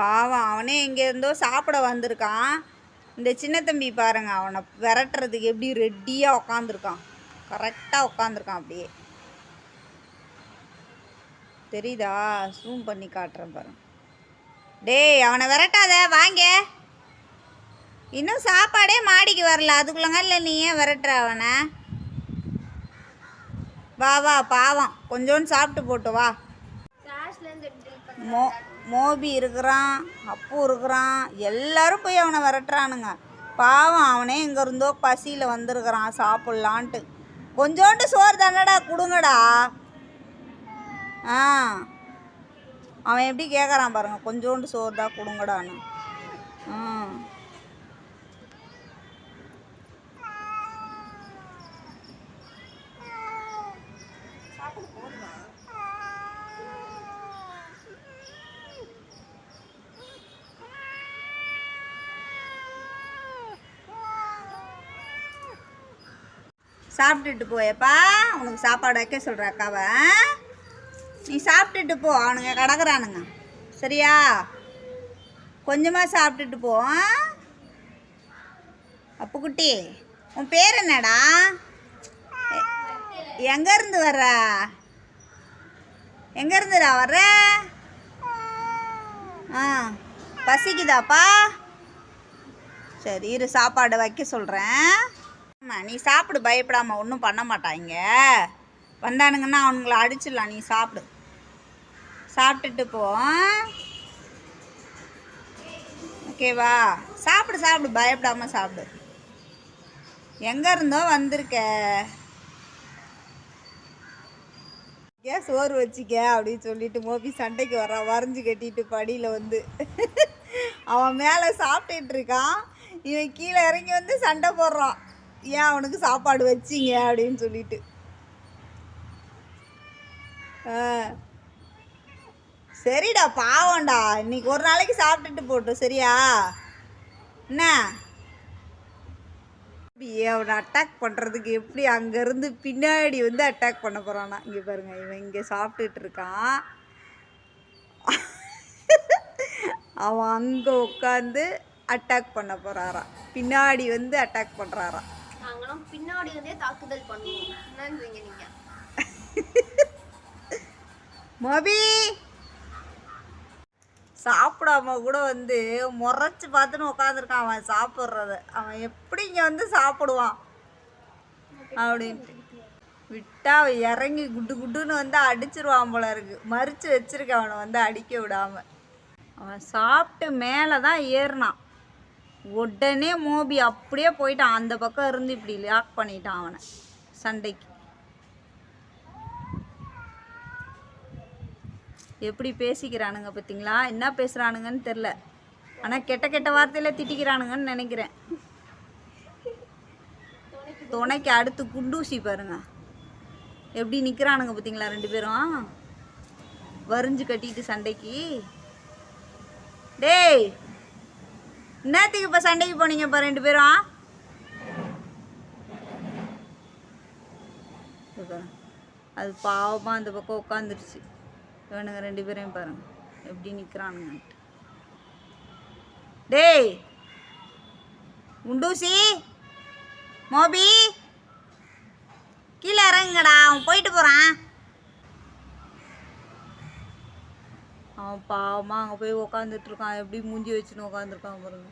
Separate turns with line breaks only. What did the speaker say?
பாவம் அவனே எங்கேருந்தோ சாப்பிட வந்திருக்கான். இந்த சின்ன தம்பி பாருங்க அவனை விரட்டுறதுக்கு எப்படி ரெடியாக உக்காந்துருக்கான். கரெக்டாக உக்காந்துருக்கான் அப்படியே. தெரியுதா? ஜூம் பண்ணி காட்டுறேன் பாருங்க. டேய் அவனை விரட்டாத வாங்க. இன்னும் சாப்பாடே மாடிக்கு வரல அதுக்குள்ளங்க இல்லை நீ ஏன் விரட்டுற அவனை? வா வா பாவம். கொஞ்சோண்டு சாப்பிட்டு போட்டு வா. மோ மோபி இருக்கிறான் அப்பு இருக்கிறான் எல்லாரும் போய் அவனை விரட்டுறானுங்க. பாவம் அவனே எங்க இருந்தோ பசியில் வந்திருக்கிறான் சாப்பிட்லான்ட்டு. கொஞ்சோண்டு சோறு தானடா கொடுங்கடா. ஆ. அவன் எப்படி கேட்குறான் பாருங்கள் கொஞ்சோண்டு சோறு தான் கொடுங்கடான்னு. ஆ சாப்பிட்டுட்டு போயப்பா. உனக்கு சாப்பாடு வைக்க சொல்கிற அக்காவை. நீ சாப்பிட்டுட்டு போ. அவனுங்க கிடக்குறானுங்க. சரியா? கொஞ்சமாக சாப்பிட்டுட்டு போ. அப்புக்குட்டி உன் பேர் என்னடா? எங்கேருந்து வர்ற? எங்கேருந்துடா வர்ற? ஆ பசிக்குதாப்பா? சரி இரு சாப்பாடு வைக்க சொல்கிறேன் ஆமாம் நீ சாப்பிடு பயப்படாம. ஒன்றும் பண்ண மாட்டாங்க வந்தானுங்கன்னா அவனுங்கள அடிச்சிடலாம். நீ சாப்பிடு. சாப்பிட்டுட்டு போ. ஓகேவா சாப்பிடு சாப்பிடு. பயப்படாம சாப்பிடு. எங்கே இருந்தோ வந்திருக்க. ஏன் சோறு வச்சிக்க அப்படின்னு சொல்லிட்டு மோபி சண்டைக்கு வரான் வரைஞ்சி கட்டிட்டு படியில் வந்து. அவன் மேலே சாப்பிட்டுட்டு இருக்கான். இவன் கீழே இறங்கி வந்து சண்டை போடுறான். ஏன் அவனுக்கு சாப்பாடு வச்சிங்க அப்படின்னு சொல்லிட்டு. ஆ. சரிடா பாவம்டா. இன்னைக்கு ஒரு நாளைக்கு சாப்பிட்டுட்டு போட்டோம் சரியா? என்ன? அவனை அட்டாக் பண்ணுறதுக்கு எப்படி அங்கேருந்து பின்னாடி வந்து அட்டாக் பண்ண போகிறானா இங்கே பாருங்க இவன் இங்கே சாப்பிட்டுட்டு இருக்கான். அவன் அங்கே உட்காந்து அட்டாக் பண்ண போகிறாரா பின்னாடி வந்து அட்டாக் பண்ணுறாரான்
நாங்களும் பின்னாடி இருந்தே தாக்குதல் பண்ணுவோம். என்னன்றீங்க நீங்க?
மபி! சாப்பிடாம கூட வந்து முறைச்சு பார்த்துன்னு உட்காந்துருக்கான் அவன் சாப்பிட்றத. அவன் எப்படி இங்கே வந்து சாப்பிடுவான்? அப்படின்ட்டு விட்டா அவன் இறங்கி குட்டு குட்டுன்னு வந்து அடிச்சிருவான் போல இருக்கு. மறித்து வச்சிருக்க அவனை வந்து அடிக்க விடாம. அவன் சாப்பிட்டு மேலே தான் ஏறினான். உடனே மோபி அப்படியே போயிட்டான் அந்த பக்கம் இருந்து இப்படி லாக் பண்ணிட்டான் அவனை. சண்டைக்கு. எப்படி பேசிக்கிறானுங்க பார்த்தீங்களா என்ன பேசுகிறானுங்கன்னு தெரில ஆனால் கெட்ட கெட்ட வார்த்தையில் திட்டிக்கிறானுங்கன்னு நினைக்கிறேன். துணைக்கு அடுத்து குண்டூசி பாருங்க. எப்படி நிற்கிறானுங்க பார்த்தீங்களா ரெண்டு பேரும்? வரிஞ்சு கட்டிட்டு சண்டைக்கு. டேய்! என்னத்துக்கு இப்போ சண்டைக்கு போனீங்கப்பா ரெண்டு பேரும் அது பாவமாக அந்த பக்கம் உட்காந்துருச்சு இவனுங்க ரெண்டு பேரையும் பாருங்க. எப்படி நிற்கிறானுங்கன்ட்டு டேய் உண்டூசி மோபி கீழே இறங்குங்கடா அவன் போயிட்டு போகிறான் அவன் பாவமாக அங்கே போய் உக்காந்துட்டு இருக்கான். எப்படி மூஞ்சி வச்சுன்னு உட்காந்துருக்கான் பாருங்க.